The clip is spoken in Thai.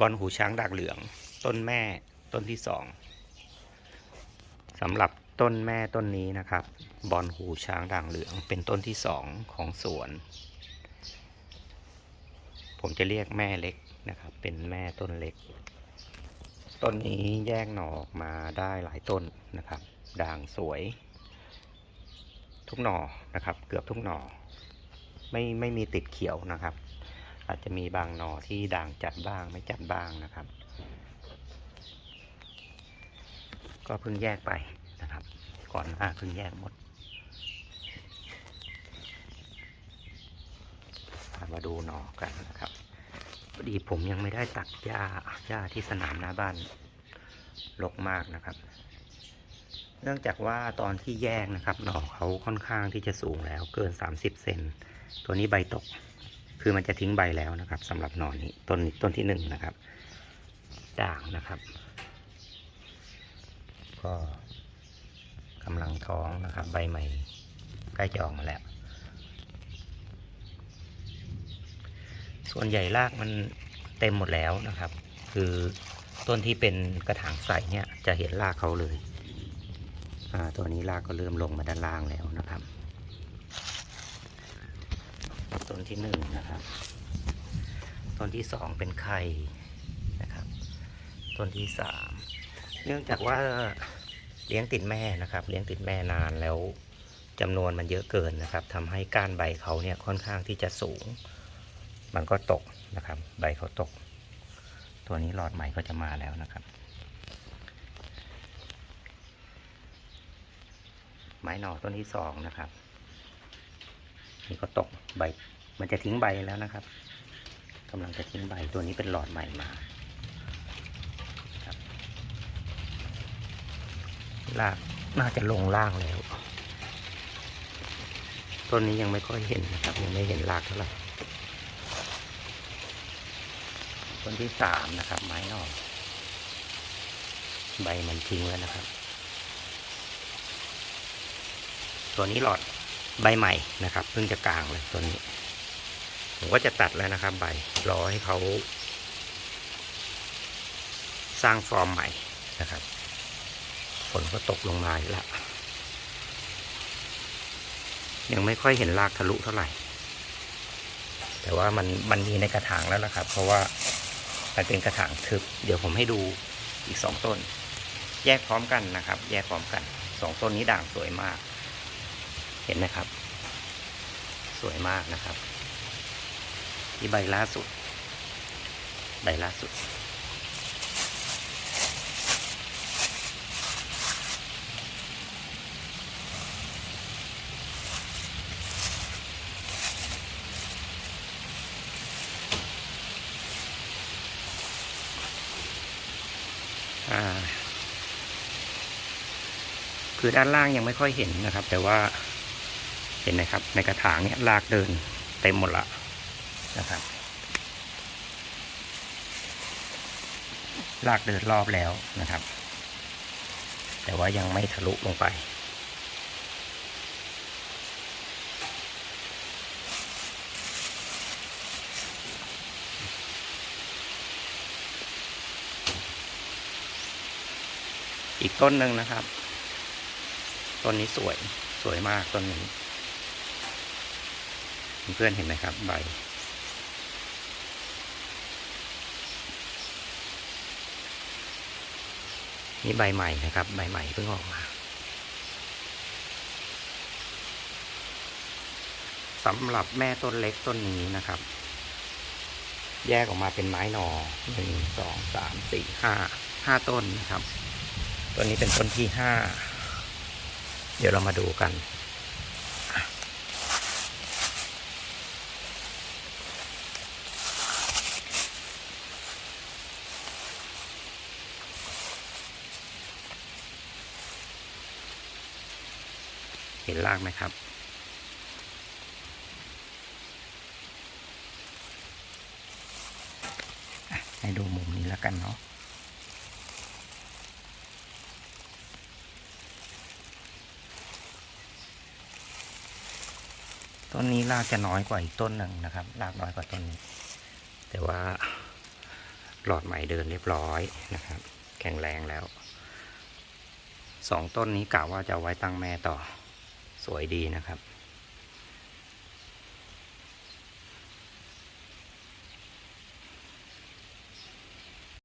บอลหูช้างดากเหลือง ต้นแม่ต้นที่สองสำหรับต้นแม่ต้นนี้นะครับ บอลหูช้างด่างเหลือง เป็นต้นที่สองของสวน ผมจะเรียกแม่เล็กนะครับ เป็นแม่ต้นเล็ก ต้นนี้แยกหน่อออกมาได้หลายต้นนะครับ ด่างสวย ทุกหน่อนะครับ เกือบทุกหน่อ ไม่ไม่มีติดเขียวนะครับ อาจจะมีบางหน่อที่ด่างจัดบ้างไม่จัดบ้างนะครับ ก็เพิ่งแยกไปนะครับ ก่อนหน้าเพิ่งแยกหมดมาดูหน่อกันนะครับพอดีผมยังไม่ได้ตัดหญ้าหญ้าที่สนามหน้าบ้านรกมากนะครับ เนื่องจากว่าตอนที่แยกนะครับ หน่อเขาค่อนข้างที่จะสูงแล้วเกิน 30 เซนตัวนี้ใบตก คือมันจะทิ้งใบแล้วนะครับสำหรับหนอนนี้ต้นต้นที่หนึ่งนะครับด่างนะครับ ก็กำลังท้องนะครับ ใบใหม่ใกล้จะออกมาแล้ว ส่วนใหญ่รากมันเต็มหมดแล้วนะครับ คือต้นที่เป็นกระถางใสเนี่ยจะเห็นรากเขาเลย อ่า ตัวนี้รากก็เริ่มลงมาด้านล่างแล้วนะครับ ต้ นที่หนึ่งนะครับ ต้นที่สองเป็นไข่นะครับ ต้นที่สามเนื่องจากว่าเลี้ยงติดแม่นะครับ เลี้ยงติดแม่นานแล้วจำนวนมันเยอะเกินนะครับทำให้ก้านใบเขาเนี่ยค่อนข้างที่จะสูง มันก็ตกนะครับ ใบเขาตก ตัวนี้หลอดใหม่ก็จะมาแล้วนะครับ ไม้หน่อต้นที่สองนะครับ นี่ก็ตกใบ มันจะทิ้งใบแล้วนะครับกำลังจะทิ้งใบตัวนี้เป็นหลอดใหม่มาครับลากน่าจะลงล่างแล้วต้นนี้ยังไม่ค่อยเห็นนะครับ ยังไม่เห็นรากเท่าไหร่ต้นที่สามนะครับ ไม้หน่อใบมันทิ้งแล้วนะครับ ตัวนี้หลอดใบใหม่นะครับ เพิ่งจะกลางเลยตัวนี้ ผมก็จะตัดแล้วนะครับใบรอให้เขาสร้างฟอร์มใหม่นะครับฝนก็ตกลงมาแล้วยังไม่ค่อยเห็นรากทะลุเท่าไหร่ แต่ว่ามันมันมีในกระถางแล้วนะครับ เพราะว่ามันเป็นกระถางทึบ เดี๋ยวผมให้ดูอีกสองต้น แยกพร้อมกันนะครับ แยกพร้อมกันสองต้นนี้ด่างสวยมาก เห็นไหมครับ สวยมากนะครับ ที่ใบล่าสุด ใบล่าสุดอ่าคือด้านล่างยังไม่ค่อยเห็นนะครับ แต่ว่าเห็นนะครับ ในกระถางเนี่ยรากเดินเต็มหมดละ นะครับลากเดินรอบแล้วนะครับ แต่ว่ายังไม่ทะลุลงไป อีกต้นหนึ่งนะครับ ต้นนี้สวยสวยมากต้นนี้ เพื่อนเห็นไหมครับใบ นี่ใบใหม่นะครับ ใบใหม่เพิ่งออกมาสำหรับแม่ต้นเล็กต้นนี้นะครับ แยกออกมาเป็นไม้หนอหนึ่งสองสามสี่ห้าห้าต้นนะครับ ต้นนี้เป็นต้นที่ห้าเดี๋ยวเรามาดูกัน เห็นรากไหมครับ ให้ดูมุมนี้แล้วกันเนาะต้นนี้รากจะน้อยกว่าอีกต้นหนึ่งนะครับ รากน้อยกว่าต้นนี้ แต่ว่าหลอดใหม่เดินเรียบร้อยนะครับ แข็งแรงแล้ว สองต้นนี้กะว่าจะไว้ตั้งแม่ต่อ วยดีนะครับ